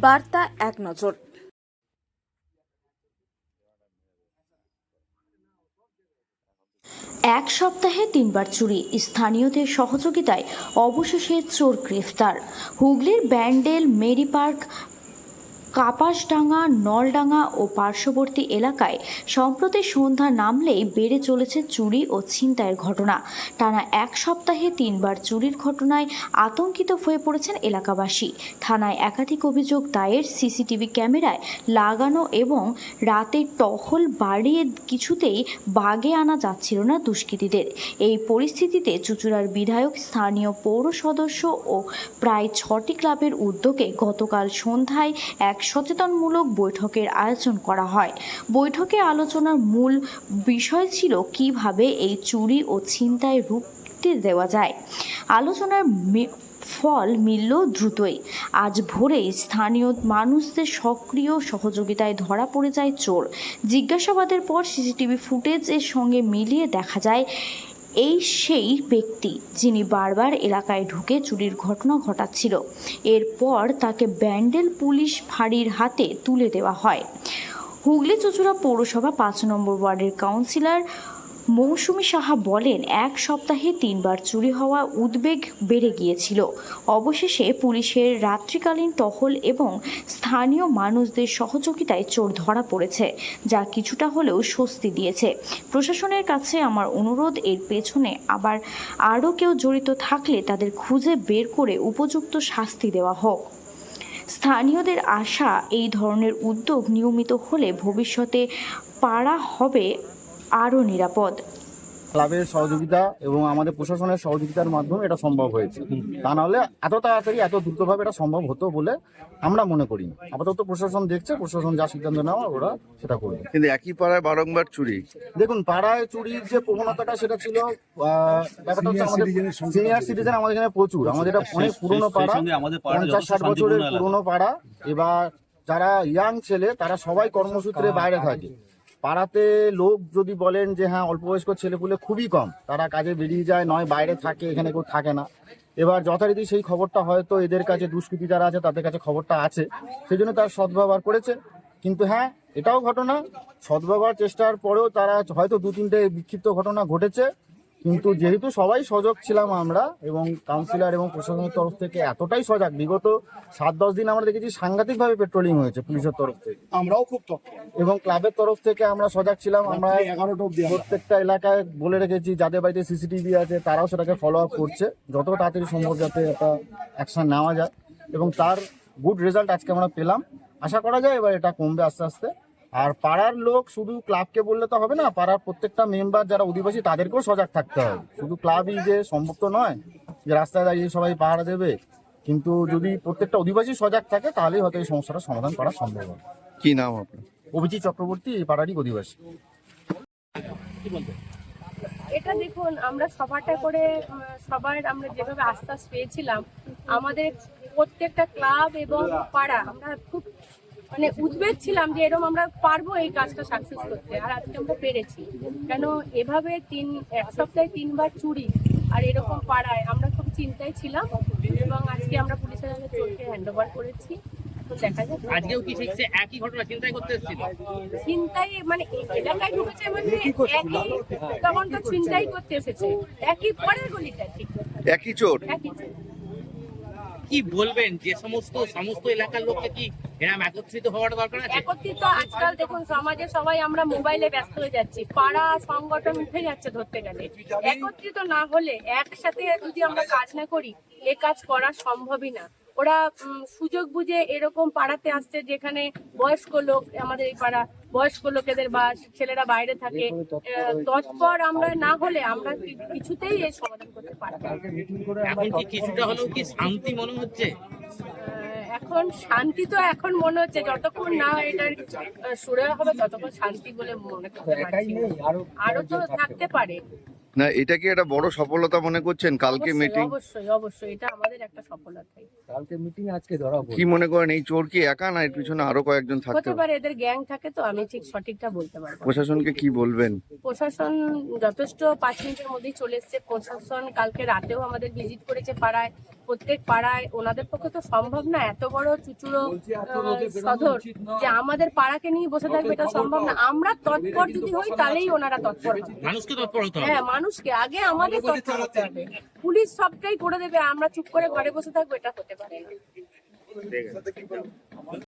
বার্তা এক নজর। এক সপ্তাহে তিনবার চুরি। স্থানীয়দের সহযোগিতায় অবশেষে চোর গ্রেফতার। হুগলির ব্যান্ডেল, মেরি পার্ক কাপাসডাঙ্গা, নলডাঙ্গা ও পার্শ্ববর্তী এলাকায় সম্প্রতি সন্ধ্যা নামলেই বেড়ে চলেছে চুরি ও ছিনতাইয়ের ঘটনা। টানা এক সপ্তাহে তিনবার চুরির ঘটনায় আতঙ্কিত হয়ে পড়েছেন এলাকাবাসী। থানায় একাধিক অভিযোগ দায়ের, সিসিটিভি ক্যামেরায় লাগানো এবং রাতে টহল বাড়িয়ে কিছুতেই বাগে আনা যাচ্ছিল না দুষ্কৃতীদের। এই পরিস্থিতিতে চুচুড়ার বিধায়ক, স্থানীয় পৌর সদস্য ও প্রায় ছটি ক্লাবের উদ্যোগে গতকাল সন্ধ্যায় এক সচেতনমূলক বৈঠকের আয়োজন করা হয়। বৈঠকে আলোচনার মূল বিষয় ছিল কীভাবে এই চুরি ও ছিনতাই রুখতে দেওয়া যায়। আলোচনার ফল মিলল দ্রুতই। আজ ভোরেই স্থানীয় মানুষদের সক্রিয় সহযোগিতায় ধরা পড়ে যায় চোর। জিজ্ঞাসাবাদের পর সিসিটিভি ফুটেজের সঙ্গে মিলিয়ে দেখা যায় এই সেই ব্যক্তি যিনি বারবার এলাকায় ঢুকে চুরির ঘটনা ঘটাচ্ছিল। এরপর তাকে ব্যান্ডেল পুলিশ ফাঁড়ির হাতে তুলে দেওয়া হয়। হুগলি চুচুড়া পৌরসভা পাঁচ নম্বর ওয়ার্ডের কাউন্সিলর মৌসুমী সাহা বলেন, এক সপ্তাহে তিনবার চুরি হওয়া উদ্বেগ বেড়ে গিয়েছিল। অবশেষে পুলিশের রাত্রিকালীন টহল এবং স্থানীয় মানুষদের সহযোগিতায় চোর ধরা পড়েছে, যা কিছুটা হলেও স্বস্তি দিয়েছে। প্রশাসনের কাছে আমার অনুরোধ, এর পেছনে আবার আরও কেউ জড়িত থাকলে তাদের খুঁজে বের করে উপযুক্ত শাস্তি দেওয়া হোক। স্থানীয়দের আশা, এই ধরনের উদ্যোগ নিয়মিত হলে ভবিষ্যতে পাড়া হবে আরও নিরাপদ। ক্লাবের সহযোগিতা এবং আমাদের প্রশাসনের সহযোগিতার মাধ্যমে এটা সম্ভব হয়েছে। তা নাহলে এত তাড়াতাড়ি এত দ্রুতভাবে এটা সম্ভব হতো বলে আমরা মনে করি আপাতত প্রশাসন দেখছে প্রশাসন যা সিদ্ধান্ত নেওয়া ওরা সেটা করবে। কিন্তু একই পাড়ায় বারংবার চুরি? দেখুন পাড়ায় চুরির যে প্রবণতাটা সেটা ছিল ব্যাপারটা হচ্ছে আমাদের সিনিয়র সিটিজেন আমাদের এখানে প্রচুর। আমাদের এটা অনেক পুরনো পাড়া। পঞ্চাশ ষাট বছরের পুরনো পাড়া। এবার যারা ইয়াং ছেলে তারা সবাই কর্মসূত্রে বাইরে থাকে। পাড়াতে লোক যদি বলেন যে হ্যাঁ অল্প বয়স্ক ছেলেপুলে খুবই কম। তারা কাজে বেরিয়ে যায়, নয়, বাইরে থাকে, এখানে কেউ থাকে না। এবার যথারীতি সেই খবরটা হয়তো এদের কাছে দুষ্কৃতি যারা আছে, তাদের কাছে খবরটা আছে। সেই জন্য তার সদ্ব্যবহার করেছে। কিন্তু হ্যাঁ এটাও ঘটনা। সদ্ব্যবহার চেষ্টার পরেও তারা হয়তো দু তিনটে বিক্ষিপ্ত ঘটনা ঘটেছে। কিন্তু যেহেতু সবাই সজাগ ছিলাম আমরা এবং কাউন্সিলর এবং প্রশাসনের তরফ থেকে এতটাই সজাগ বিগত সাত দশ দিন আমরা দেখেছি সাংঘাতিকভাবে পেট্রোলিং হয়েছে পুলিশের তরফ থেকে। আমরাও খুব এবং ক্লাবের তরফ থেকে আমরা সজাগ ছিলাম আমরা এগারোটা অব্দি আমরা। প্রত্যেকটা এলাকায় বলে রেখেছি যাদের বাড়িতে সিসিটিভি আছে তারাও সেটাকে ফলো আপ করছে যত তাড়াতাড়ি সম্ভব যাতে একটা অ্যাকশন নেওয়া যায়। এবং তার গুড রেজাল্ট আজকে আমরা পেলাম। আশা করা যায় এবার এটা কমবে আস্তে আস্তে। আর পাড়ার লোক শুধু ক্লাবকে বললে তো হবে না পাড়ার প্রত্যেকটা মেম্বার যারা অধিবাসী তাদেরকেও সজাগ থাকতে হবে। শুধু ক্লাবই যে সম্ভব তো নয় যে রাস্তায় দাঁড়িয়ে সবাই পাহারা দেবে কিন্তু যদি প্রত্যেকটা অধিবাসী সজাগ থাকে তাহলেই হয়তো এই সমস্যাটা সমাধান করা সম্ভব হবে। কি নাম আপনার? অভিজিৎ চক্রবর্তী এই পাড়ারই অধিবাসী। এটা দেখুন আমরা সবারটা করে সবার আমরা যেভাবে আশ্বাস পেয়েছিলাম আমাদের প্রত্যেকটা ক্লাব এবং পাড়া আমরা খুব মানে উদ্বেগ ছিলাম যে এরকম আমরা পারব এই কাজটা সাকসেস করতে আর আজকে আমরা পেরেছি। কেন এভাবে তিন এক সপ্তাহে তিনবার চুরি আর এরকম পাড়ায় আমরা খুব চিন্তায় ছিলাম এবং আজকে আমরা পুলিশের কাছে চোরকে হ্যান্ড ওভার করেছি। তো দেখা যাক। আজকেও কি শিখছে একই ঘটনা চিন্তাই করতে এসেছিল? চিন্তাই মানে এই এলাকায় ঢুকেছে মানে একই তখন তো চিন্তাই করতে এসেছে। একই পরের গলিটা ঠিক একই চোর। একই কি বলবেন যে সমস্ত সমস্ত এলাকার লোককে কি এরকম একত্রিত হওয়ার দরকার আছে। একত্রিত আজকাল দেখুন সমাজে সবাই আমরা মোবাইলে ব্যস্ত হয়ে যাচ্ছি। পাড়া সংগঠন উঠে যাচ্ছে ধরতে গেলে। একত্রিত না হলে একসাথে যদি আমরা কাজ না করি এ কাজ করা সম্ভবই না। ওরা সুযোগ বুঝে এরকম পাড়াতে আসছে যেখানে বয়স্ক লোক আমাদের এই পাড়া বয়স্ক লোকেদের বা ছেলেরা বাইরে থাকে আহ, তৎপর আমরা না হলে আমরা কিছুতেই এর সমাধান করতে পারব এখন কি কিছুটা হলেও কি শান্তি মনে হচ্ছে? এখন শান্তি তো এখন মনে হচ্ছে যতক্ষণ না এটার সুরে হবে ততক্ষণ শান্তি বলে মনে করতে পারছি আরও তো থাকতে পারে। না এটা কি একটা বড় সফলতা মনে করছেন? কালকে মিটিং অবশ্যই অবশ্যই এটা আমাদের একটা সফলতাই কালকে মিটিং আজকে ধরা কি মনে করেন এই চোর কি একা না এর পিছনে আরও কয়েকজন থাকতে হতে পারে? এদের গ্যাং থাকে তো আমি ঠিক সঠিকটা বলতে পারব প্রশাসনকে কি বলবেন? প্রশাসন যথেষ্ট পাঁচ মিনিটের মধ্যেই চলে এসছে। প্রশাসন কালকে রাতেও আমাদের ভিজিট করেছে পাড়ায়। প্রত্যেক পাড়ায় ওনাদের পক্ষে তো সম্ভব না এত বড় চুচুড়ো সদর যে আমাদের পাড়াকে নিয়ে বসে থাকবে এটা সম্ভব না। আমরা তৎপর যদি হই তাহলেই ওনারা তৎপর মানুষকে তৎপর হতে হ্যাঁ মানুষকে। আগে আমাদের তৎপর হতে হবে। পুলিশ সবটাই করে দেবে আমরা চুপ করে ঘরে বসে থাকব এটা হতে পারে। না